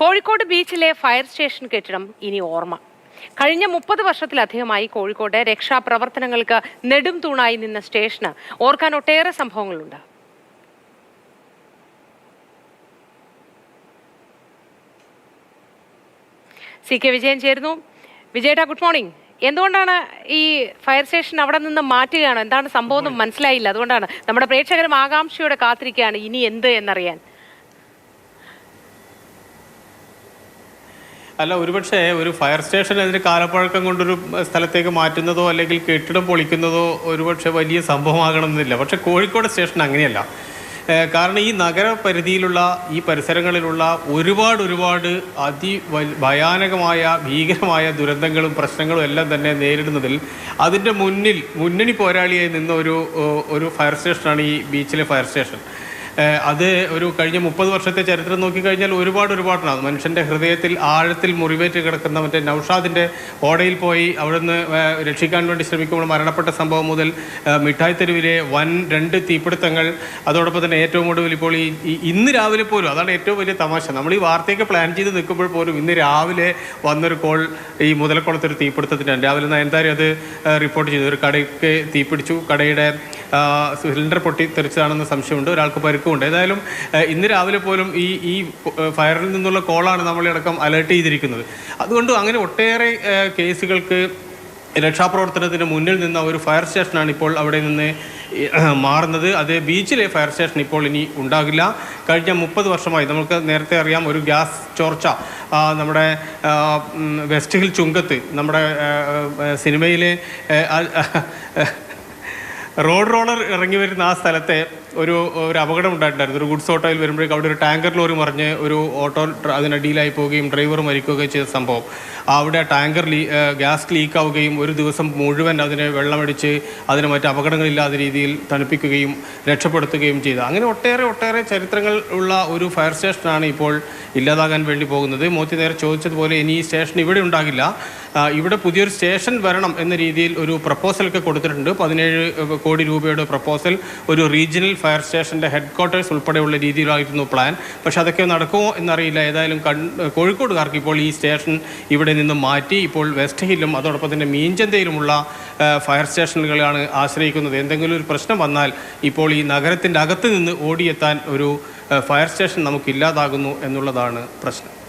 കോഴിക്കോട് ബീച്ചിലെ fire station കെട്ടിടം ഇനി ഓർമ്മ. കഴിഞ്ഞ മുപ്പത് വർഷത്തിലധികമായി കോഴിക്കോട് രക്ഷാപ്രവർത്തനങ്ങൾക്ക് നെടും തൂണായി നിന്ന സ്റ്റേഷന് ഓർക്കാൻ ഒട്ടേറെ സംഭവങ്ങളുണ്ട്. സി കെ വിജയൻ ചേരുന്നു. വിജയേട്ടാ ഗുഡ് മോർണിംഗ്. എന്തുകൊണ്ടാണ് ഈ ഫയർ സ്റ്റേഷൻ അവിടെ നിന്ന് മാറ്റുകയാണ്? എന്താണ് സംഭവം മനസ്സിലായില്ല. അതുകൊണ്ടാണ് നമ്മുടെ പ്രേക്ഷകരും ആകാംക്ഷയോടെ കാത്തിരിക്കുകയാണ് ഇനി എന്ത് എന്നറിയാൻ. അല്ല ഒരുപക്ഷെ ഒരു ഫയർ സ്റ്റേഷൻ അതിന് കാലപ്പഴക്കം കൊണ്ടൊരു സ്ഥലത്തേക്ക് മാറ്റുന്നതോ അല്ലെങ്കിൽ കെട്ടിടം പൊളിക്കുന്നതോ ഒരുപക്ഷെ വലിയ സംഭവമാകണമെന്നില്ല. പക്ഷെ കോഴിക്കോട് സ്റ്റേഷൻ അങ്ങനെയല്ല. കാരണം ഈ നഗരപരിധിയിലുള്ള ഈ പരിസരങ്ങളിലുള്ള ഒരുപാട് ഒരുപാട് അതി ഭയാനകമായ ഭീകരമായ ദുരന്തങ്ങളും പ്രശ്നങ്ങളും എല്ലാം തന്നെ നേരിടുന്നതിൽ അതിന്റെ മുന്നിൽ മുന്നണി പോരാളിയായി നിന്ന ഒരു ഒരു ഫയർ സ്റ്റേഷനാണ് ഈ ബീച്ചിലെ ഫയർ സ്റ്റേഷൻ അത് ഒരു കഴിഞ്ഞ മുപ്പത് വർഷത്തെ ചരിത്രം നോക്കിക്കഴിഞ്ഞാൽ ഒരുപാട് ഒരുപാടാണ് മനുഷ്യന്റെ ഹൃദയത്തിൽ ആഴത്തിൽ മുറിവേറ്റ് കിടക്കുന്ന മറ്റേ നൌഷാദിന്റെ ഓടയിൽ പോയി അവിടുന്ന് രക്ഷിക്കാൻ വേണ്ടി ശ്രമിക്കുമ്പോൾ മരണപ്പെട്ട സംഭവം മുതൽ മിഠായി തെരുവിലെ വൻ രണ്ട് തീപിടുത്തങ്ങൾ അതോടൊപ്പം തന്നെ ഏറ്റവും ഒടുവിൽ ഇപ്പോൾ ഈ ഇന്ന് രാവിലെ പോലും അതാണ് ഏറ്റവും വലിയ തമാശ. നമ്മൾ ഈ വാർത്തയൊക്കെ പ്ലാൻ ചെയ്ത് നിൽക്കുമ്പോൾ പോലും ഇന്ന് രാവിലെ വന്നൊരു കോൾ ഈ മുതലക്കുളത്തൊരു തീപിടുത്തത്തിന്റെ രാവിലെ നയൻതാരം അത് റിപ്പോർട്ട് ചെയ്തു. ഒരു കടയ്ക്ക് തീപിടിച്ചു. കടയുടെ സിലിണ്ടർ പൊട്ടി തെറിച്ചതാണെന്ന് സംശയമുണ്ട്. ഒരാൾക്ക് പരുക്കുമുണ്ട്. ഏതായാലും ഇന്ന് രാവിലെ പോലും ഈ ഈ ഫയറിൽ നിന്നുള്ള കോളാണ് നമ്മളടക്കം അലേർട്ട് ചെയ്തിരിക്കുന്നത്. അതുകൊണ്ട് അങ്ങനെ ഒട്ടേറെ കേസുകൾക്ക് രക്ഷാപ്രവർത്തനത്തിന് മുന്നിൽ നിന്ന ഒരു ഫയർ സ്റ്റേഷനാണ് ഇപ്പോൾ അവിടെ നിന്ന് മാറുന്നത്. അത് ബീച്ചിലെ ഫയർ സ്റ്റേഷൻ ഇപ്പോൾ ഇനി ഉണ്ടാകില്ല. കഴിഞ്ഞ മുപ്പത് വർഷമായി നമുക്ക് നേരത്തെ അറിയാം ഒരു ഗ്യാസ് ചോർച്ച നമ്മുടെ വെസ്റ്റ് ഹിൽ ചുങ്കത്ത് നമ്മുടെ സിനിമയിലെ റോഡ് റോളർ ഇറങ്ങി വരുന്ന ആ സ്ഥലത്തെ ഒരു ഒരു അപകടം ഉണ്ടായിട്ടുണ്ടായിരുന്നു. ഒരു ഗുഡ്സ് ഓട്ടോയിൽ വരുമ്പോഴേക്കും അവിടെ ഒരു ടാങ്കർ ലോറി മറിഞ്ഞ് ഒരു ഓട്ടോ അതിനടിയിലായി പോവുകയും ഡ്രൈവർ മരിക്കുകയും ചെയ്ത സംഭവം. അവിടെ ടാങ്കർ ലീ ഗ്യാസ് ലീക്ക് ആവുകയും ഒരു ദിവസം മുഴുവൻ അതിനെ വെള്ളമടിച്ച് അതിന് മറ്റ് അപകടങ്ങളില്ലാത്ത രീതിയിൽ തണുപ്പിക്കുകയും രക്ഷപ്പെടുത്തുകയും ചെയ്തു. അങ്ങനെ ഒട്ടേറെ ഒട്ടേറെ ചരിത്രങ്ങൾ ഉള്ള ഒരു ഫയർ സ്റ്റേഷനാണ് ഇപ്പോൾ ഇല്ലാതാകാൻ വേണ്ടി പോകുന്നത്. മോത്തി നേരെ ചോദിച്ചതുപോലെ ഇനി ഈ സ്റ്റേഷൻ ഇവിടെ ഉണ്ടാകില്ല. ഇവിടെ പുതിയൊരു സ്റ്റേഷൻ വരണം എന്ന രീതിയിൽ ഒരു പ്രപ്പോസലൊക്കെ കൊടുത്തിട്ടുണ്ട്. പതിനേഴ് കോടി രൂപയുടെ പ്രപ്പോസൽ ഒരു റീജിയണൽ ഫയർ സ്റ്റേഷന്റെ ഹെഡ് ക്വാർട്ടേഴ്സ് ഉൾപ്പെടെയുള്ള രീതിയിലായിരുന്നു പ്ലാൻ. പക്ഷെ അതൊക്കെ നടക്കുമോ എന്നറിയില്ല. ഏതായാലും കോഴിക്കോടുകാർക്ക് ഇപ്പോൾ ഈ സ്റ്റേഷൻ ഇവിടെ നിന്ന് മാറ്റി. ഇപ്പോൾ വെസ്റ്റ് ഹില്ലും അതോടൊപ്പം തന്നെ മീഞ്ചന്തയിലുമുള്ള ഫയർ സ്റ്റേഷനുകളാണ് ആശ്രയിക്കുന്നത്. എന്തെങ്കിലും ഒരു പ്രശ്നം വന്നാൽ ഇപ്പോൾ ഈ നഗരത്തിന്റെ അകത്ത് നിന്ന് ഓടിയെത്താൻ ഒരു ഫയർ സ്റ്റേഷൻ നമുക്കില്ലാതാകുന്നു എന്നുള്ളതാണ് പ്രശ്നം.